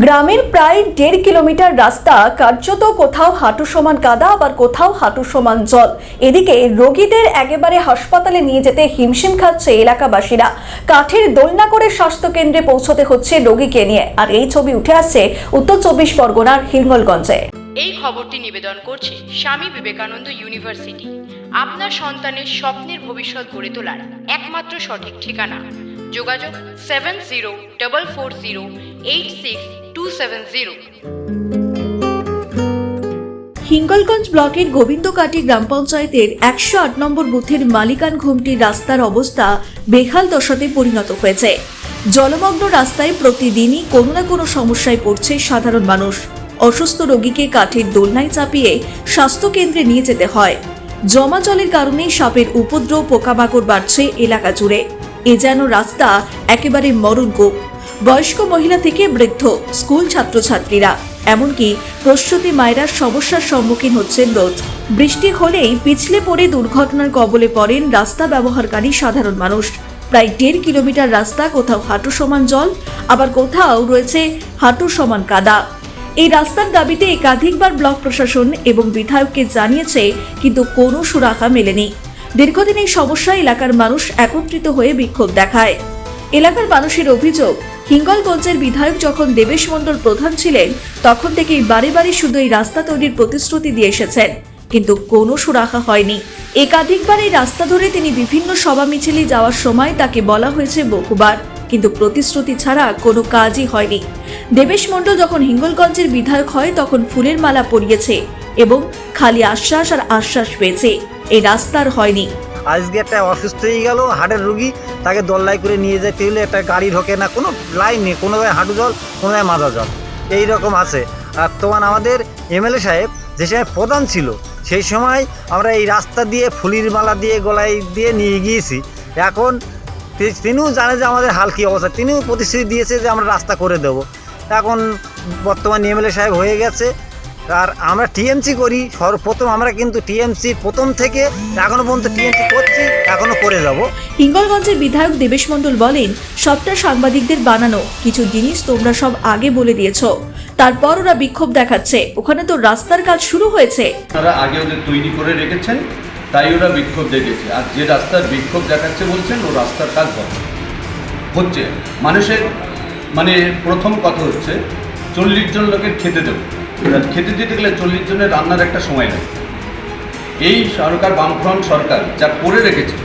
গ্রামের প্রায় দেড় কিলোমিটার রাস্তা কার্যত কোথাও হাঁটু সমান কাদা, আবার কোথাও হাঁটু সমান জল। এদিকে রোগীদের একেবারে হাসপাতালে নিয়ে যেতে হিমশিম খাচ্ছে এলাকাবাসীরা। কাঠের দোলনা করে স্বাস্থ্য কেন্দ্রে পৌঁছতে হচ্ছে রোগীকে নিয়ে। আর এই ছবি উঠে আসছে উত্তর চব্বিশ পরগনার হিঙ্গলগঞ্জে। এই খবরটি নিবেদন করছে স্বামী বিবেকানন্দ ইউনিভার্সিটি। আপনার সন্তানের স্বপ্নের ভবিষ্যৎ গড়ে তোলার একমাত্র সঠিক ঠিকানা। যোগাযোগ seven zero double four zero Hingalganj ব্লকের গোবিন্দকাটি গ্রাম পঞ্চায়েতের একশো আট নম্বর বুথের মালিকান ঘুমটি রাস্তার অবস্থা বেহাল দশাতে পরিণত হয়েছে। জলমগ্ন রাস্তায় প্রতিদিনই কোনো না কোনো সমস্যায় পড়ছে সাধারণ মানুষ। অসুস্থ রোগীকে কাঠের দোলনায় চাপিয়ে স্বাস্থ্য কেন্দ্রে নিয়ে যেতে হয়। জমা জলের কারণে সাপের উপদ্রব, পোকামাকড় বাড়ছে এলাকা জুড়ে। এ যেন রাস্তা একেবারে মরণকূপ বয়স্ক মহিলা থেকে বৃদ্ধ স্কুল ছাত্রছাত্রীরা। এমনকি প্রসূতি মায়েরা সমস্যার সম্মুখীন হচ্ছেন রোজ। বৃষ্টি হলেই পিছলে পড়ে দুর্ঘটনার কবলে পড়েন রাস্তা ব্যবহারকারী সাধারণ মানুষ। প্রায় দেড় কিলোমিটার রাস্তা, কোথাও হাঁটু সমান জল, আবার কোথাও রয়েছে হাঁটু সমান কাদা। এই রাস্তার দাবিতে একাধিকবার ব্লক প্রশাসন এবং বিধায়ককে জানিয়েছে, কিন্তু কোনো সুরাহা মেলেনি। দীর্ঘদিন এই সমস্যা এলাকার মানুষ একত্রিত হয়ে বিক্ষোভ দেখায়। এলাকার মানুষের অভিযোগ হিঙ্গলগঞ্জের বিধায়ক যখন দেবেশ মণ্ডল প্রধান ছিলেন, তখন থেকেই বারে বারে শুধু এই রাস্তা তৈরির প্রতিশ্রুতি দিয়ে এসেছেন। কিন্তু কোনো সুরাহা হয়নি। একাধিকবার এই রাস্তা ধরে তিনি বিভিন্ন সভা মিছিলে যাওয়ার সময় তাকে বলা হয়েছে বহুবার। কিন্তু প্রতিশ্রুতি ছাড়া কোনো কাজই হয়নি। দেবেশ মণ্ডল যখন হিঙ্গলগঞ্জের বিধায়ক হয়, তখন ফুলের মালা পরিয়েছে এবং খালি আশ্বাস আর আশ্বাস পেয়েছে। এই রাস্তার হয়নি। আজকে একটা অসুস্থ হয়ে গেল, হার্টের রুগী, তাকে দল্লাই করে নিয়ে যেতে হলে একটা গাড়ি ঢোকে না, কোনো লাইন নেই, কোনো জায়গায় হাঁটু জল, কোনো জায়গায় মাথা জল। এই রকম আছে। আর তোমার আমাদের এমএলএ সাহেব, যে সময় প্রধান ছিল, সেই সময় আমরা এই রাস্তা দিয়ে ফুলির মালা দিয়ে, গলায় দিয়ে নিয়ে গিয়েছি। এখন তিনিও জানে যে আমাদের হাল কী অবস্থা, তিনিও প্রতিশ্রুতি দিয়েছে যে আমরা রাস্তা করে দেব। এখন বর্তমান এমএলএ সাহেব হয়ে গেছে আর আমরা টিএমসি করি। সর্বপ্রথম আমরা কিন্তু টিএমসি প্রথম থেকে এখনও পর্যন্ত টিএমসি করছি এখনও করে যাব। হিঙ্গলগঞ্জের বিধায়ক দেবেশ মণ্ডল বলেন সবটা সাংবাদিকদের বানানো কিছু জিনিস তোমরা সব আগে বলে দিয়েছ। তারপর ওরা বিক্ষোভ দেখাচ্ছে। ওখানে তো রাস্তার কাজ শুরু হয়েছে। আপনারা আগে ওদের তৈরি করে রেখেছেন তাই ওরা বিক্ষোভ দেখেছে আর যে রাস্তার বিক্ষোভ দেখাচ্ছে বলছেন ও রাস্তার কাজ হচ্ছে মানুষের মানে প্রথম কথা হচ্ছে চল্লিশ জন লোকের খেতে দেবো। খেতে দিতে গেলে চল্লিশ জনের রান্নার একটা সময় লাগে এই সরকার বামফ্রন্ট সরকার যা করে রেখেছে,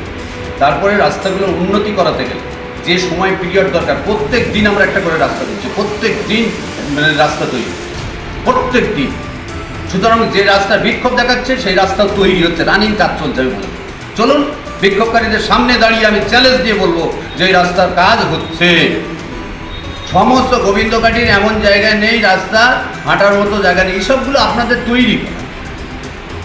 তারপরে রাস্তাগুলো উন্নতি করাতে গেলে যে সময় পিরিয়ড দরকার, প্রত্যেক দিন আমরা একটা করে রাস্তা দিচ্ছি প্রত্যেক দিন মানে রাস্তা তৈরি। প্রত্যেক দিন। সুতরাং যে রাস্তা বিক্ষোভ দেখাচ্ছে, সেই রাস্তা তৈরি হচ্ছে রানিং কাজ চলছে আমি চলুন, বিক্ষোভকারীদের সামনে দাঁড়িয়ে আমি চ্যালেঞ্জ দিয়ে বলব যে এই রাস্তার কাজ হচ্ছে। সমস্ত গোবিন্দকাঠির এমন জায়গায় নেই, রাস্তা, হাঁটার মতো জায়গা নেই, এইসবগুলো আপনাদের তৈরি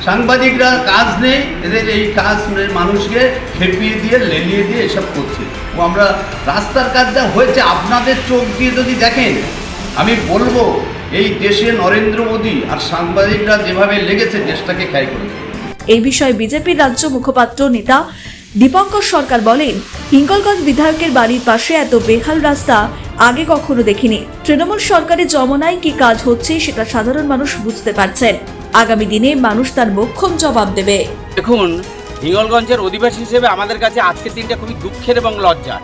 সাংবাদিকরা কাজ নেই, এদের এই কাজ মানুষকে খেপিয়ে দিয়ে, লেলিয়ে দিয়ে এসব করছে। ও আমরা রাস্তার কাজ যা হয়েছে, আপনাদের চোখ দিয়ে যদি দেখেন, আমি বলব, এই দেশে নরেন্দ্র মোদী আর সাংবাদিকরা যেভাবে লেগেছে, দেশটাকে খেয়াল করে এই বিষয়ে বিজেপির রাজ্য মুখপাত্র নেতা দীপঙ্কর সরকার বলেন, হিঙ্গলগঞ্জ বিধায়কের বাড়ির পাশে এত বেহাল রাস্তা আগে কখনো দেখিনি। তৃণমূল সরকারের জমনায় কি কাজ হচ্ছে সেটা সাধারণ মানুষ বুঝতে পারছেন। আগামী দিনে মানুষ তার মোক্ষম জবাব দেবে। দেখুন, হিঙ্গলগঞ্জের অধিবাসী হিসেবে আমাদের কাছে আজকের দিনটা খুবই দুঃখের এবং লজ্জার।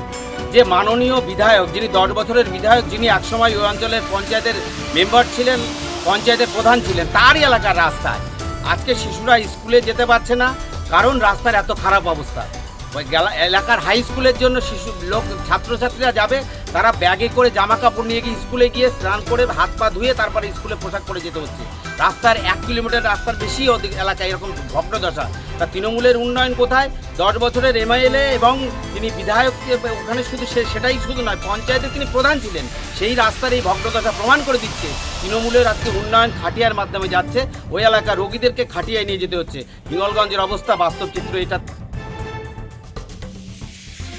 যে মাননীয় বিধায়ক, যিনি দশ বছরের বিধায়ক, যিনি একসময় ওই অঞ্চলের পঞ্চায়েতের মেম্বার ছিলেন, পঞ্চায়েতের প্রধান ছিলেন, তারই এলাকার রাস্তায়। আজকে শিশুরা স্কুলে যেতে পারছে না, কারণ রাস্তার এত খারাপ অবস্থা। এলাকার হাই স্কুলের জন্য শিশু লোক ছাত্রছাত্রীরা যাবে, তারা ব্যাগে করে জামা কাপড় নিয়ে গিয়ে স্কুলে গিয়ে স্নান করে হাত পা ধুয়ে তারপরে স্কুলে পোশাক পরে যেতে হচ্ছে। রাস্তার এক কিলোমিটার রাস্তার বেশি অধিক এলাকায় এরকম ভগ্নদশা তা তৃণমূলের উন্নয়ন কোথায়? দশ বছরের এমআইএলএ এবং তিনি বিধায়ক ওখানে শুধু সে- সেটাই শুধু নয়, পঞ্চায়েতে তিনি প্রধান ছিলেন। সেই রাস্তার এই ভগ্নদশা প্রমাণ করে দিচ্ছে। তৃণমূলের আজকে উন্নয়ন খাটিয়ার মাধ্যমে যাচ্ছে। ওই এলাকার রোগীদেরকে খাটিয়ায় নিয়ে যেতে হচ্ছে। হিঙ্গলগঞ্জের অবস্থা বাস্তব চিত্র এটা